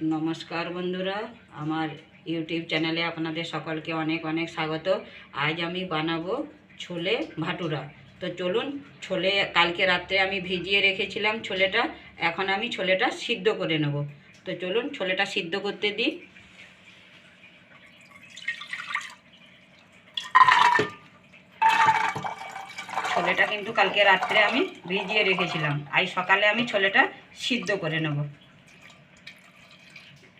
নমস্কার বন্ধুরা, আমার ইউটিউব চ্যানেলে আপনাদের সকলকে অনেক অনেক স্বাগত। আজ আমি বানাবো ছোলে ভাটুরা। তো চলুন, ছোলে কালকে রাত্রে আমি ভিজিয়ে রেখেছিলাম ছোলেটা, এখন আমি ছোলেটা সিদ্ধ করে নেব। তো চলুন, ছোলেটা সিদ্ধ করতে দিই। ছোলেটা কিন্তু কালকে রাত্রে আমি ভিজিয়ে রেখেছিলাম। আজ সকালে আমি ছোলেটা সিদ্ধ করে নেব।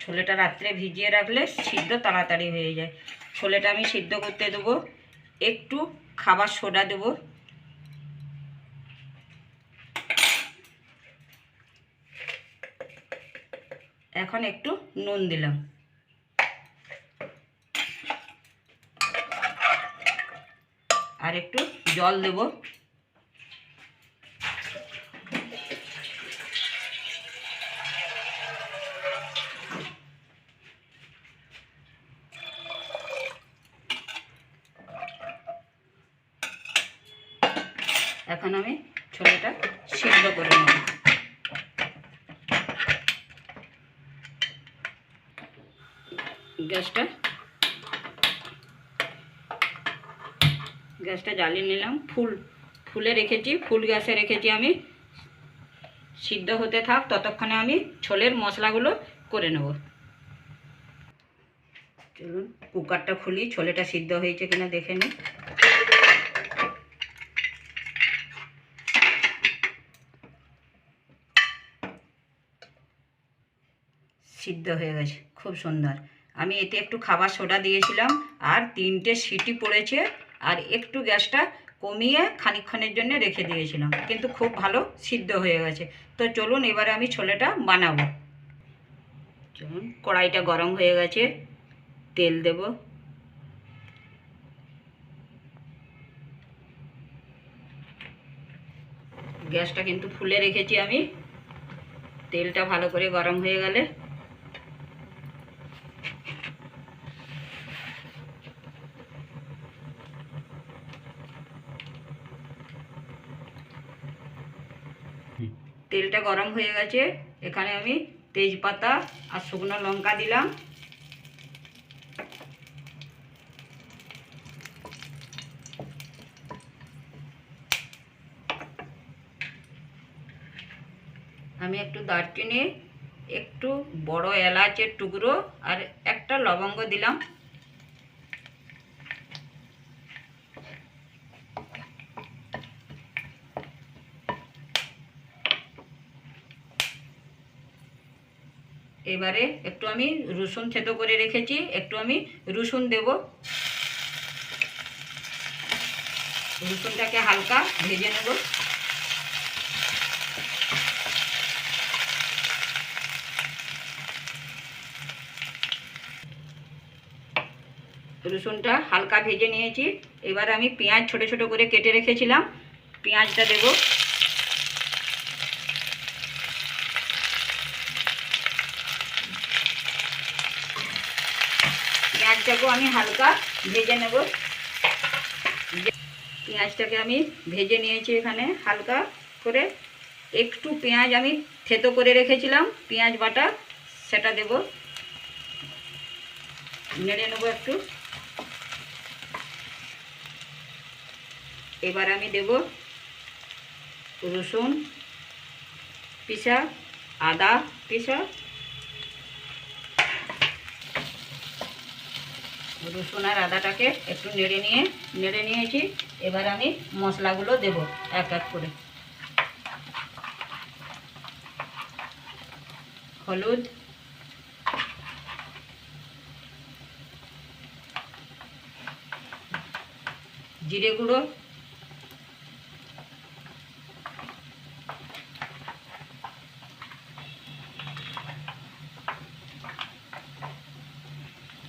ছোলেটা রাত্রে ভিজিয়ে রাখলে সিদ্ধ তাড়াতাড়ি হয়ে যায়। ছোলেটা আমি সিদ্ধ করতে দেবো। একটু খাবার সোডা দেবো। এখন একটু নুন দিলাম। আর একটু জল দেবো। এখন আমি ছোলাটা সিদ্ধ করে নেব। গ্যাসটা গ্যাসটা জ্বালিয়ে নিলাম। ফুল, ফুলে রেখেছি, ফুল গ্যাসে রেখেছি আমি। সিদ্ধ হতে থাক, ততক্ষণে আমি ছোলের মশলাগুলো করে নেব। চলুন, কুকারটা খুলি, ছোলেটা সিদ্ধ হয়েছে কিনা দেখে নিই। সিদ্ধ হয়ে গেছে, খুব সুন্দর। আমি এতে একটু খাবার সোডা দিয়েছিলাম, আর তিনটে সিটি পড়েছে, আর একটু গ্যাসটা কমিয়ে খানিকক্ষণের জন্য রেখে দিয়েছিলাম, কিন্তু খুব ভালো সিদ্ধ হয়ে গেছে। তো চলুন এবারে আমি ছোলেটা বানাবো। চলুন, কড়াইটা গরম হয়ে গেছে, তেল দেব। গ্যাসটা কিন্তু ফুলে রেখেছি আমি, তেলটা ভালো করে গরম হয়ে গেলে তেলটা গরম হয়ে গেছে। এখানে আমি তেজপাতা আর শুকনো লঙ্কা দিলাম। আমি একটু দারচিনি, একটু বড় এলাচের টুকরো আর একটা লবঙ্গ দিলাম। এবারে একটু আমি রসুন থেতো করে রেখেছি, একটু আমি রসুন দেব। রসুনটাকে হালকা ভেজে নেব। রসুনটা হালকা ভেজে নিয়েছি। এবার আমি পেঁয়াজ ছোট ছোট করে কেটে রেখেছিলাম। পেঁয়াজটা দেবো। পেঁয়াজটাকেও আমি হালকা ভেজে নেব। পেঁয়াজটাকে আমি ভেজে নিয়েছি এখানে হালকা করে। একটু পেঁয়াজ আমি থেতো করে রেখেছিলাম, পেঁয়াজ বাটা সেটা দেব। নেড়ে নেব একটু। এবার আমি দেব রসুন পিসা, আদা পিসা। রসুন আর আদাটাকে একটু নেড়ে নিয়ে, নেড়ে নিয়েছি। এবার আমি মশলাগুলো দেব এক এক করে। হলুদ। জিরে গুঁড়ো।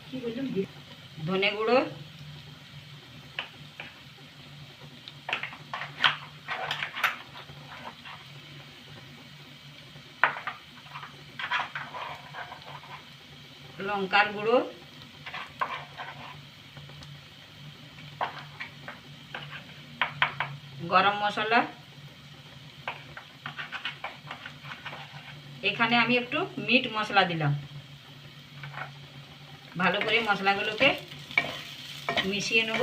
কি বললাম? ধনে গুঁড়ো। লঙ্কার গুঁড়ো। গরম মশলা। এখানে আমি একটু মিট মশলা দিলাম। ভালো করে মশলাগুলোকে মিশিয়ে নেব।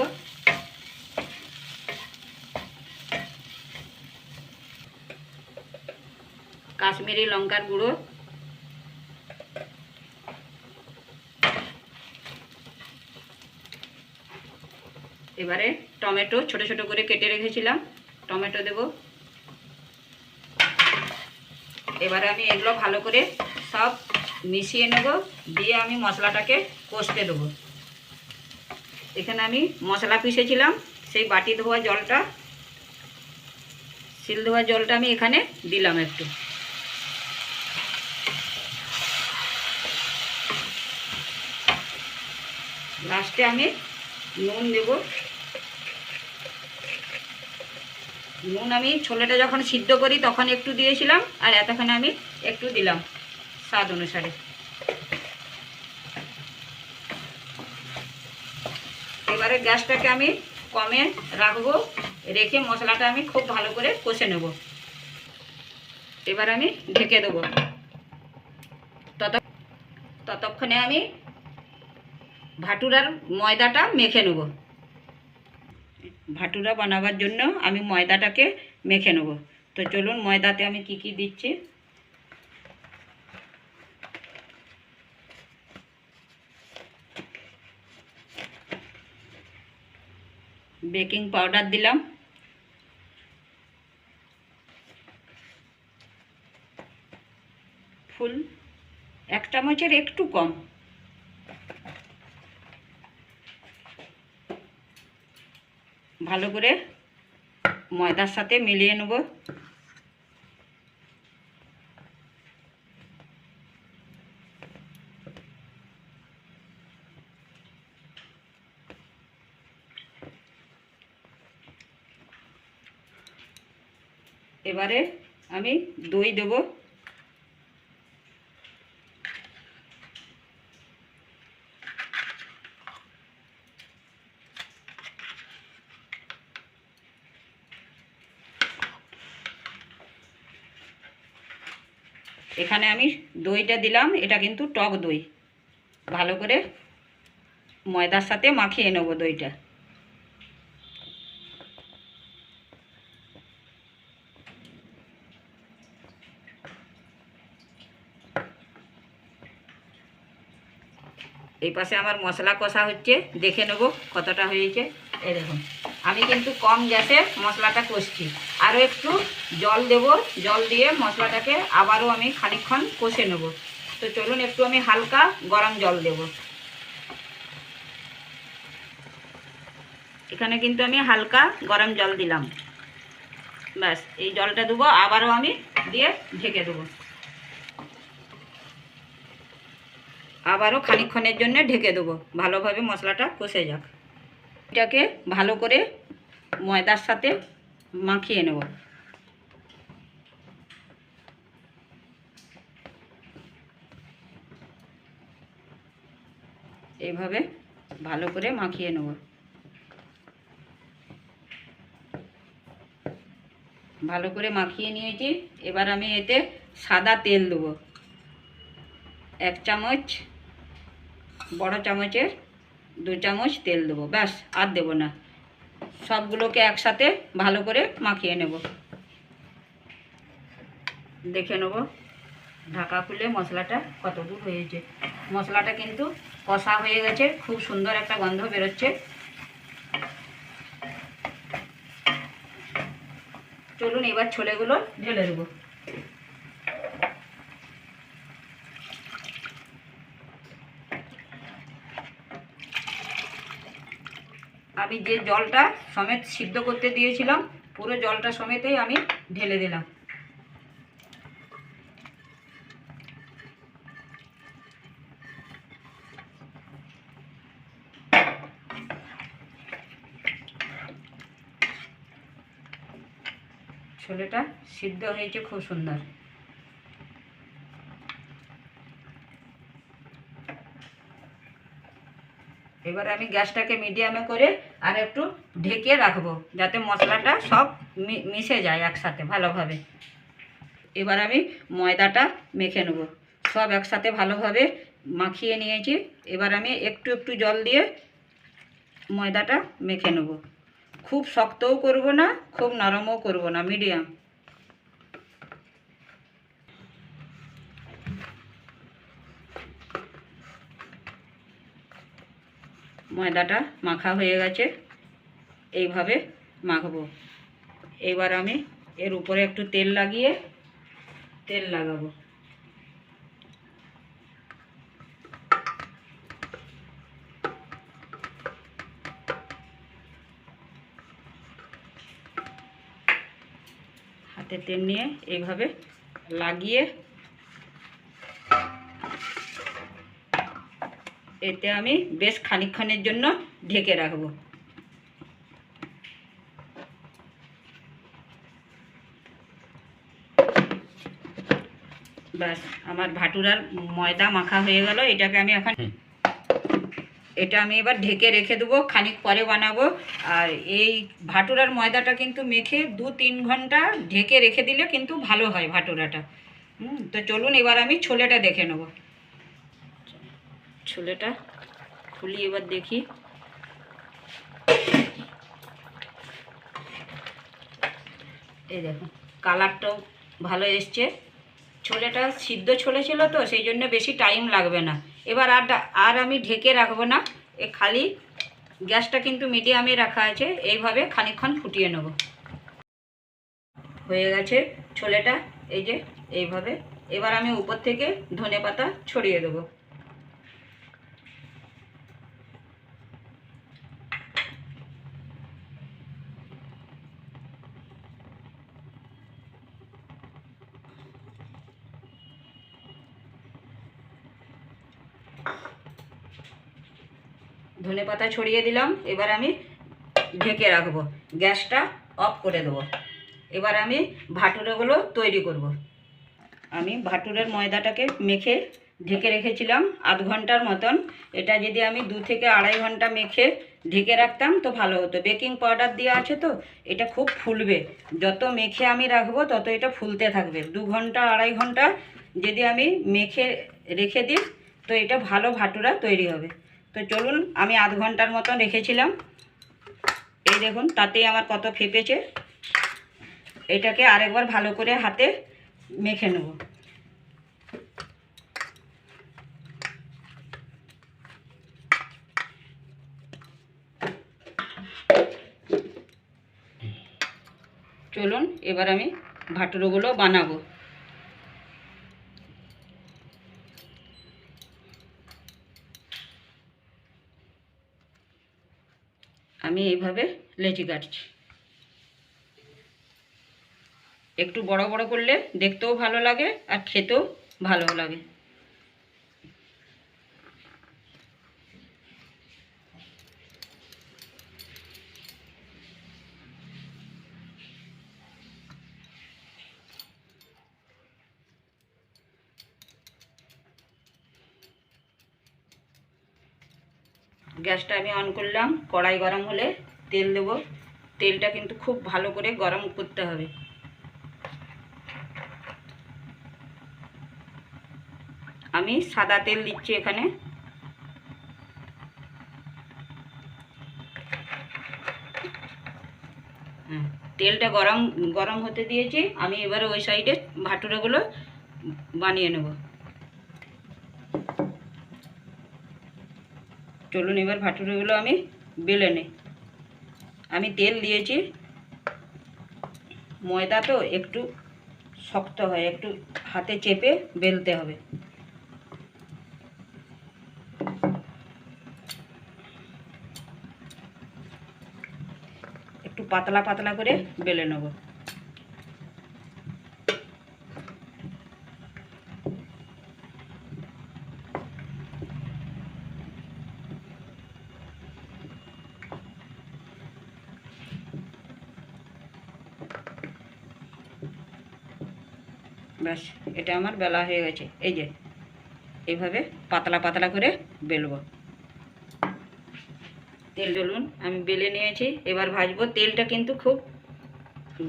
কাশ্মীরি লঙ্কার গুঁড়ো। এবারে টমেটো ছোট ছোট করে কেটে রেখেছিলাম। টমেটো দেব। এবারে আমি এগুলো ভালো করে সব মিশিয়ে নেব। দিয়ে আমি মশলাটাকে কষতে দেবো। এখানে আমি মশলা পিষেছিলাম, সেই বাটি ধোয়া জলটা, শিল ধোয়া জলটা আমি এখানে দিলাম একটু। লাস্টে আমি নুন দেব। নুন আমি ছোলাটা যখন সিদ্ধ করি তখন একটু দিয়েছিলাম, আর এতক্ষণে আমি একটু দিলাম স্বাদ অনুসারে। এবারে গ্যাসটাকে আমি কমে রাখব, রেখে মশলাটা আমি খুব ভালো করে কষে নেব। এবার আমি ঢেকে দেবো। তত ততক্ষণে আমি ভাটুরার ময়দাটা মেখে নেব। ভাটুরা বানাবার জন্য আমি ময়দাটাকে মেখে নেব। তো চলুন ময়দাতে আমি কি কি দিচ্ছি। বেকিং পাউডার দিলাম। ফুল এক চামচের একটু কম। ভালো করে ময়দার সাথে মিলিয়ে নেব। এবারে আমি দই দেব। এখানে আমি দইটা দিলাম, এটা কিন্তু টক দই। ভালো করে ময়দার সাথে মাখিয়ে নেব দইটা। এই পাশে আমার মশলা কষা হচ্ছে, দেখে নেব কতটা হয়েছে। এই দেখুন, আমি কিন্তু কম গ্যাসে মশলাটা কষছি। আরও একটু জল দেব, জল দিয়ে মশলাটাকে আবারও আমি খানিকক্ষণ কষে নেব। তো চলুন, একটু আমি হালকা গরম জল দেব। এখানে কিন্তু আমি হালকা গরম জল দিলাম। ব্যাস, এই জলটা দেবো, আবারও আমি দিয়ে ঢেকে দেবো। আবারও খানিকক্ষণের জন্য ঢেকে দেবো। ভালোভাবে মশলাটা কষে যাক। এটাকে ভালো করে ময়দার সাথে মাখিয়ে নেব। এইভাবে ভালো করে মাখিয়ে নেব। ভালো করে মাখিয়ে নিয়েছি। এবার আমি এতে সাদা তেল দেবো। এক চামচ বড় চামচের দু চামচ তেল দেবো, ব্যাস, আর দেবো না। সবগুলোকে একসাথে ভালো করে মাখিয়ে নেব। দেখে নেব ঢাকা খুলে মশলাটা কত দূর হয়েছে। মশলাটা কিন্তু কষা হয়ে গেছে, খুব সুন্দর একটা গন্ধ বেরোচ্ছে। চলুন এবার ছোলেগুলো ঢেলে দেবো। আমি যে জলটা সমেত সিদ্ধ করতে দিয়েছিলাম, পুরো জলটা সমেতেই আমি ঢেলে দিলাম। ছোলেটা সিদ্ধ হয়েছে খুব সুন্দর। এবার আমি গ্যাসটাকে মিডিয়ামে করে আর একটু ঢেকে রাখব, যাতে মশলাটা সব মিশে যায় একসাথে ভালোভাবে। এবার আমি ময়দাটা মেখে নেব। সব একসাথে ভালোভাবে মাখিয়ে নিয়েছি। এবার আমি একটু একটু জল দিয়ে ময়দাটা মেখে নেব। খুব শক্তও করব না, খুব নরমও করব না, মিডিয়াম। ময়দাটা মাখা হয়ে গেছে। এইভাবে মাখবো। এবার আমি এর উপরে একটু তেল লাগিয়ে তেল লাগাবো। হাতে তেল নিয়ে এইভাবে লাগিয়ে এতে আমি বেশ খানিকক্ষণের জন্য ঢেকে রাখব। ব্যাস আমার ভাটুরার ময়দা মাখা হয়ে গেল এটাকে আমি এখন এটা আমি এবার ঢেকে রেখে দেবো খানিক পরে বানাবো। আর এই ভাটুরার ময়দাটা কিন্তু মেখে দু তিন ঘণ্টা ঢেকে রেখে দিলে কিন্তু ভালো হয় ভাটুরাটা। হুম তো চলুন এবার আমি ছোলেটা দেখে নেব। ছোলেটা খুলি এবার দেখি। এই দেখুন কালারটাও ভালো এসছে। ছোলেটা সিদ্ধ ছোলে ছিল তো, সেই জন্য বেশি টাইম লাগবে না। এবার আর আর আমি ঢেকে রাখব না। এ খালি গ্যাসটা কিন্তু মিডিয়ামে রাখা আছে, এইভাবে খানিকক্ষণ ফুটিয়ে নেব। হয়ে গেছে ছোলেটা এই যে, এইভাবে। এবার আমি উপর থেকে ধনে পাতা ছড়িয়ে দেবো। ধনে পাতা ছড়িয়ে দিলাম, এবার আমি ঢেকে রাখব। গ্যাসটা অফ করে দেবো। এবার আমি ভাটুরেগুলো তৈরি করব। আমি ভাটুরের ময়দাটাকে মেখে ঢেকে রেখেছিলাম আধ ঘণ্টার মতন। এটা যদি আমি দু থেকে আড়াই ঘণ্টা মেখে ঢেকে রাখতাম তো ভালো হতো। বেকিং পাউডার দেওয়া আছে তো, এটা খুব ফুলবে। যত মেখে আমি রাখব, তত এটা ফুলতে থাকবে। দু ঘণ্টা, আড়াই ঘণ্টা যদি আমি মেখে রেখে দিই, তো এটা ভালো ভাটুরা তৈরি হবে। তো চলুন, আমি আধ ঘণ্টার মতো রেখেছিলাম। এই দেখুন, তাতেই আমার কত ফেপেছে। এটাকে আরেকবার ভালো করে হাতে মেখে নেব। চলুন, এবার আমি ভাটুরোগুলো বানাবো। আমি এইভাবে লেচি কাটছি। একটু বড় বড় করলে দেখতেও ভালো লাগে আর খেতেও ভালো লাগে। গ্যাসটা আমি অন করলাম কড়াই গরম হলে তেল দেব। তেলটা কিন্তু খুব ভালো করে গরম করতে হবে। আমি সাদা তেল দিচ্ছি এখানে। তেলটা গরম গরম হতে দিয়েছি। আমি এবারে ওই সাইডে ভাটুরেগুলো বানিয়ে নেব। চলুন এবার ভাটুরেগুলো আমি বেলে নিই। আমি তেল দিয়েছি। ময়দা তো একটু শক্ত হয়, একটু হাতে চেপে বেলতে হবে। একটু পাতলা পাতলা করে বেলে নেব। ব্যাস এটা আমার বেলা হয়ে গেছে। এই যে এইভাবে পাতলা পাতলা করে বেলব। তেল চলুন আমি বেলে নিয়েছি, এবার ভাজবো। তেলটা কিন্তু খুব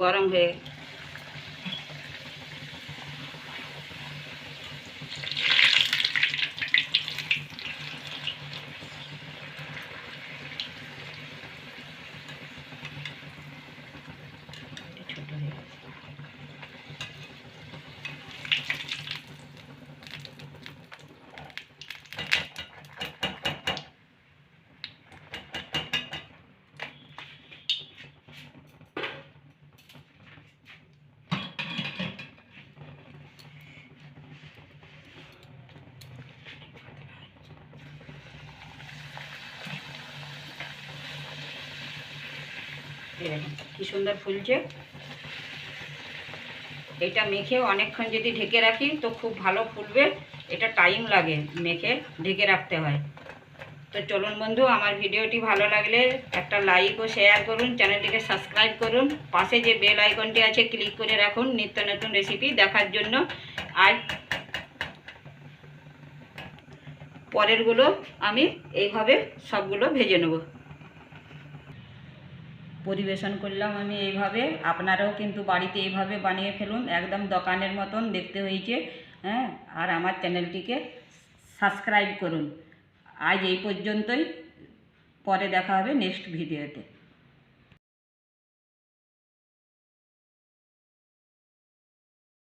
গরম হয়ে এই দেখুন কি সুন্দর ফুলছে। এটা মেখে অনেকক্ষণ যদি ঢেকে রাখি তো খুব ভালো ফুলবে। এটা টাইম লাগে মেখে ঢেকে রাখতে হয়। তো চলুন বন্ধু, আমার ভিডিওটি ভালো লাগলে একটা লাইক ও শেয়ার করুন, চ্যানেলটিকে সাবস্ক্রাইব করুন। পাশে যে বেল আইকনটি আছে ক্লিক করে রাখুন নিত্য নতুন রেসিপি দেখার জন্য। আর পরেরগুলো আমি এইভাবে সবগুলো ভেজে নেব। পরিবেশন করলাম আমি এইভাবে। আপনারাও কিন্তু বাড়িতে এইভাবে বানিয়ে ফেলুন, একদম দোকানের মতন দেখতে হয়েছে হ্যাঁ? আর আমার চ্যানেলটিকে সাবস্ক্রাইব করুন। আজ এই পর্যন্তই, পরে দেখা হবে নেক্সট ভিডিওতে।